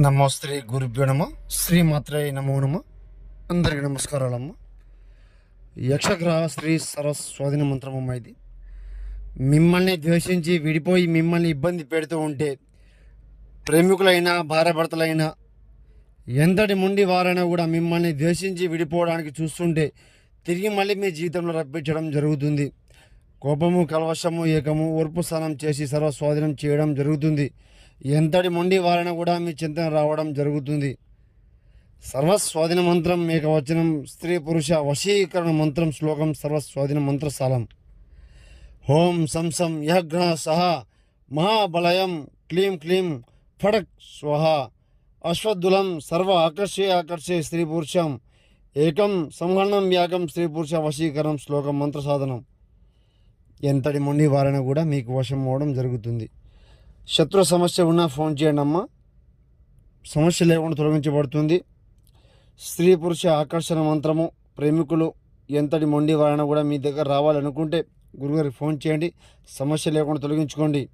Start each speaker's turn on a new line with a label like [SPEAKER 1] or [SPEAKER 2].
[SPEAKER 1] నమో శ్రీ గురుభ్యో నమ శ్రీమాత్రే నమో నమ. అందరికీ నమస్కారాలమ్మ. యక్షగ్రహ శ్రీ సరస్వాధీన స్వాధీన మంత్రమమ్మ ఇది మిమ్మల్ని ద్వేషించి విడిపోయి మిమ్మల్ని ఇబ్బంది పెడుతూ ఉంటే ప్రేమికులైనా భార్యభర్తలైనా ఎంతటి ముండి వారైనా కూడా మిమ్మల్ని ద్వేషించి విడిపోవడానికి చూస్తుంటే తిరిగి మళ్ళీ మీ జీవితంలో రప్పించడం జరుగుతుంది. కోపము కలవశము ఏకము ఓర్పు స్నానం చేసి సర్వస్వాధీనం చేయడం జరుగుతుంది. ఎంతటి మొండి వారైనా కూడా మీ చింతన రావడం జరుగుతుంది. సర్వస్వాధీన మంత్రం మేక వచనం స్త్రీ పురుష వశీకరణ మంత్రం శ్లోకం సర్వస్వాధీన మంత్రశాలం. ఓం సం సం సహ మహాబలయం క్లీం క్లీం ఫడక్ స్వహ అశ్వద్దులం సర్వ ఆకర్షే ఆకర్షే స్త్రీ పురుషం ఏకం సంహరణం యాగం స్త్రీ పురుష వశీకరణం శ్లోకం మంత్ర సాధనం ఎంతటి మొండి వారైనా కూడా మీకు వశం అవ్వడం జరుగుతుంది. శత్రు సమస్య ఉన్నా ఫోన్ చేయండి అమ్మ సమస్య లేకుండా తొలగించబడుతుంది. స్త్రీ పురుష ఆకర్షణ మంత్రము ప్రేమికులు ఎంతటి మొండి వారైనా కూడా మీ దగ్గర రావాలనుకుంటే గురుగారికి ఫోన్ చేయండి. సమస్య లేకుండా తొలగించుకోండి.